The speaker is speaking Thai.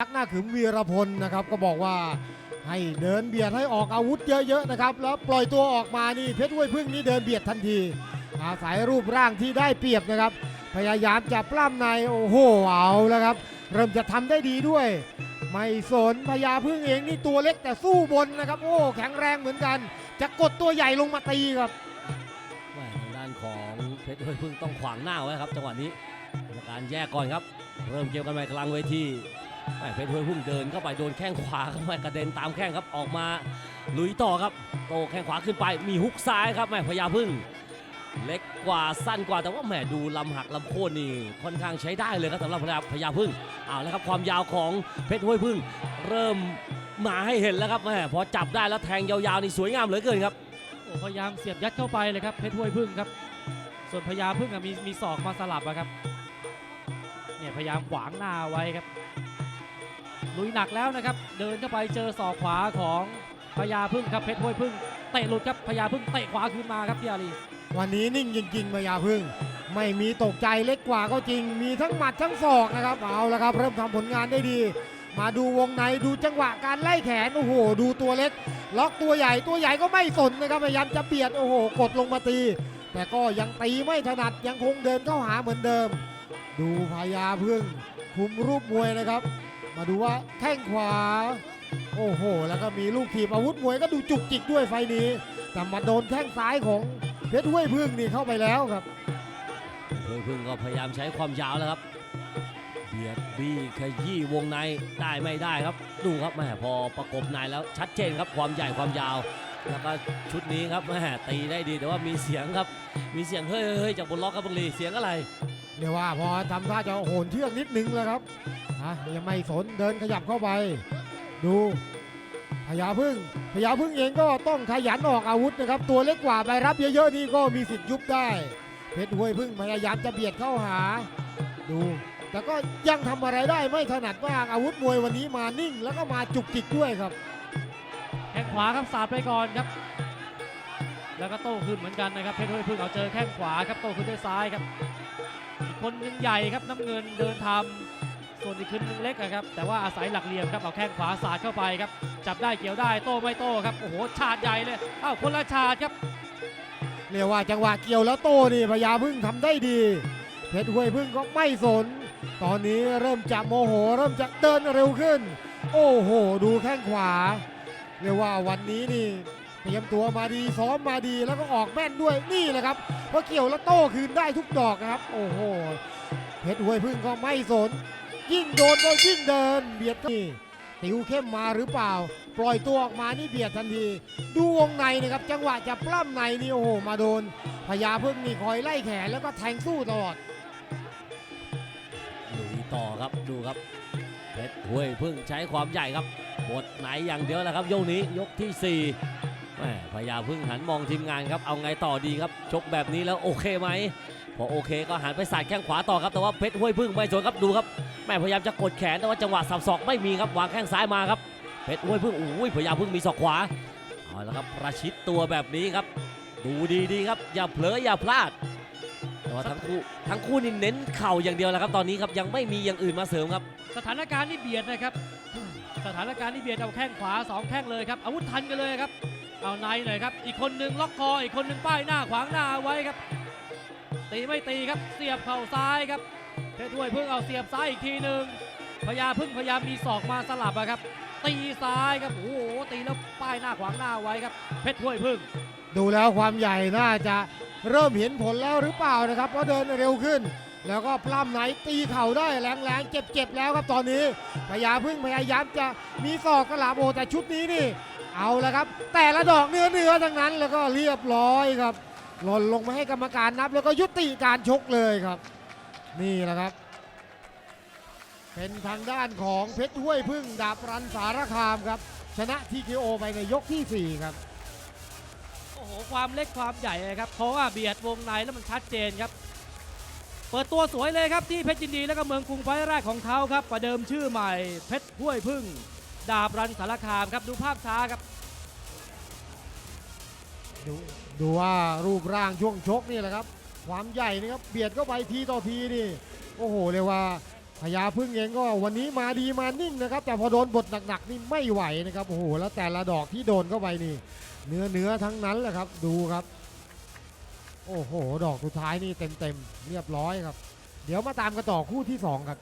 นักหน้าขึมวีรพลนะครับก็บอกว่าให้เดินเบียดให้ออกอาวุธเยอะๆนะครับแล้วปล่อยตัวออกมานี่เพชรห้วยพึ่งนี่เดินเบียดทันที อาศัยรูปร่างที่ได้เปรียบนะครับ พยายามจะปล้ำในโอ้โหเอาแล้วครับ เริ่มจะทำได้ดีด้วย ไม่สนพญาพึ่งเองนี่ตัวเล็กแต่สู้บนนะครับ โอ้แข็งแรงเหมือนกัน จะกดตัวใหญ่ลงมาตีครับทางด้านของเพชรห้วยพึ่งต้องขวางหน้าไว้ครับจังหวะนี้การแยกก่อนครับ เริ่มเกมกันใหม่กลางเวที เพชรห้วยพึ่งเดินเข้าไปโดนแข้งขวาเข้าไปกระเด็นตามแข้งครับออกมาลุยต่อครับ โตแข้งขวาขึ้นไปมีฮุกซ้ายครับแม่พญาพึ่ง เล็กกว่าสั้นกว่าแต่ว่าแหมดูลำหักลำโค่นนี่ค่อนข้างใช้ได้เลยครับสำหรับพญาพญาพึ่งเอาแล้วครับความยาวของเพชรห้วยพึ่ง เริ่มมาให้เห็นแล้วครับแหมพอจับได้แล้วแทงยาวๆนี่สวยงามเหลือเกินครับพยายามเสียบยัดเข้าไปเลยครับเพชรห้วยพึ่งครับ ส่วนพญาพึ่งมีมีศอกมาสลับอะครับเนี่ยพยายามขวางหน้าไว้ครับ ลุยหนักแล้วนะครับ เดินเข้าไปเจอศอกขวาของพญาพึ่งครับเพชรห้วยพึ่งเตะหลุดครับพญาพึ่งเตะขวาคืนมาครับพี่อารีวันนี้นิ่งจริงๆพญาพึ่ง ไม่มีตกใจเล็กกว่าก็จริง มีทั้งหมัดทั้งศอกนะครับเอาละครับ เริ่มทำผลงานได้ดี มาดูวงในดูจังหวะการไล่แขนโอ้โห ดูตัวเล็ก ล็อกตัวใหญ่ตัวใหญ่ก็ไม่สนนะครับพยายามจะเบียดโอ้โห กดลงมาตี แต่ก็ยังตีไม่ถนัดยังคงเดินเข้าหาเหมือนเดิม ดูพญาพึ่งคุมรูปมวยนะครับ มาดูว่าแข้งขวา โอ้โห แล้วก็มีลูกถีบอาวุธมวยก็ดูจุกจิกด้วยไฟนี้ แต่มาโดนแข้งซ้ายของเพชรห้วยพึ่งนี่เข้าไปแล้วครับเฮ้ยพึ่งก็พยายามใช้ความยาวแล้วครับเบียดบี้ขยี้วงในได้ไม่ได้ครับ ดูครับแม่พอประกบในแล้วชัดเจนครับความใหญ่ความยาว แล้วก็ชุดนี้ครับแม่ตีได้ดีแต่ว่ามีเสียงครับ มีเสียงเฮ้ยเฮ้ยจากบนล็อกครับบังลีเสียงอะไรเรียกว่าพอทำท่าจะโหนเชือกนิดนึงแล้วครับอะยังไม่สนเดินขยับเข้าไป ดูพญาพึ่งพญาพึ่งเองก็ต้องขยันออกอาวุธนะครับ ตัวเล็กกว่าไปรับเยอะๆนี่ก็มีสิทธิ์ยุบได้ เพชรห้วยพึ่งพยายามจะเบียดเข้าหา ดู แต่ก็ยังทำอะไรได้ไม่ถนัดมากอาวุธมวยวันนี้มานิ่ง แล้วก็มาจุกจิกด้วยครับ ข้งขวาครับสาดไปก่อนครับ แล้วก็โต้ขึ้นเหมือนกันนะครับเพชรห้วยพึ่งเอาเจอแข้งขวาครับโต้ขึ้นด้วยซ้ายครับอีกคนหนึงใหญ่ครับน้ำเงินเดินทำส่วนอีกคนนึงเล็กอะครับแต่ว่าอาศัยหลักเหลี่ยมครับเอาแข้งขวาสาดเข้าไปครับจับได้เกี่ยวได้โต้ไม่โต้ครับโอ้โหฉาดใหญ่เลยอ้าวคนละฉาดครับเรียกว่าจังหวะเกี่ยวแล้วโต้นี่พญาพึ่งทำได้ดีเพชรห้วยพึ่งก็ไม่สน ตอนนี้เริ่มจะโมโห เริ่มจะเดินเร็วขึ้น โอ้โห ดูแข้งขวา เรียกว่าวันนี้นี่เตรียมตัวมาดีซ้อมมาดีแล้วก็ออกแม่นด้วยนี่แหละครับพอเกี่ยวแล้วโต้คืนได้ทุกดอกนะครับ โอ้โหเพชรห้วยพึ่งก็ไม่สน ยิ่งโดนก็ยิ่งเดิน เบียดนี่ติวเข้มมาหรือเปล่า ปล่อยตัวออกมานี่เบียดทันที ดูวงในนะครับ จังหวะจะปล้ำในนี่โอ้โหมาโดนพญาพึ่งนี่คอยไล่แขนแล้วก็แทงสู้ตลอดลุยต่อครับดูครับ เพชรห้วยพึ่งใช้ความใหญ่ครับบดไหนอย่างเดียวแหละครับยกนี้ยกที่สี่แม่พญาพึ่งหันมองทีมงานครับเอาไงต่อดีครับ ชกแบบนี้แล้วโอเคไหมพอโอเคก็หันไปสาดแข้งขวาต่อครับแต่ว่าเพชรห้วยพึ่งไม่สนครับดูครับแม่พยายามจะกดแขนแต่ว่าจังหวะสับศอกไม่มีครับวางแข้งซ้ายมาครับเพชรห้วยพึ่งโอ้ยพญาพึ่งมีศอกขวาเอาละครับประชิดตัวแบบนี้ครับ ดูดีๆครับ อย่าเผลออย่าพลาด แต่ว่าทั้งคู่ทั้งคู่นี่เน้นเข่าอย่างเดียวแหละครับตอนนี้ครับยังไม่มีอย่างอื่นมาเสริมครับ สถานการณ์นี่เบียดนะครับ สถานการณ์นี่เบียดเอาแข้งขวาสองแข้งเลยครับอาวุธทันกันเลยครับ เอาในหน่อยครับ อีกคนหนึ่งล็อกคออีกคนหนึ่งป้ายหน้าขวางหน้าเอาไว้ครับ ตีไม่ตีครับ เสียบเข่าซ้ายครับเพชรถ้วยพึ่งเอาเสียบซ้ายอีกทีหนึ่ง พยาพึ่งพยายามมีศอกมาสลับอะครับ ตีซ้ายครับโอ้โหตีแล้วป้ายหน้าขวางหน้าไว้ครับเพชรถ้วยพึ่ง ดูแล้วความใหญ่น่าจะเริ่มเห็นผลแล้วหรือเปล่านะครับเพราะเดินเร็วขึ้น แล้วก็ปล้ำไหนตีเข่าได้แรงๆเจ็บๆแล้วครับตอนนี้พญาพึ่งพยายามจะมีศอกกระหลาโอแต่ชุดนี้นี่ เอาละครับ แต่ละดอกเนื้อเนื้อๆทั้งนั้นแล้วก็เรียบร้อยครับหล่นลงมาให้กรรมการนับ แล้วก็ยุติการชกเลยครับ นี่แหละครับ เป็นทางด้านของเพชรห้วยพึ่งดาบรันสารคามครับ ชนะทีเคโอไปในยกทีสี่ 4 ครับ โอ้โห ความเล็กความใหญ่เลยครับเพราะว่าเบียดวงในแล้วมันชัดเจนครับ เปิดตัวสวยเลยครับที่เพชรยินดีแล้วก็เมืองกรุงไฟล์แรกของเขาครับ ประเดิมชื่อใหม่เพชรห้วยพึ่ง ดาบรันสารคามครับดูภาพช้าครับ ดูดูว่ารูปร่างช่วงชกนี่แหละครับ ความใหญ่นะครับเบียดเข้าไปทีต่อทีนี่ โอ้โหเรียกว่า พญาพึ่งเองก็วันนี้มาดีมานิ่งนะครับ แต่พอโดนบทหนักๆนี่ไม่ไหวนะครับโอ้โหแล้วแต่ละดอกที่โดนเข้าไปนี่ เนื้อเนื้อทั้งนั้นแหละครับดูครับ โอ้โห ดอกสุดท้ายนี่เต็มๆเรียบร้อยครับ เดี๋ยวมาตามกันต่อคู่ที่สองครับ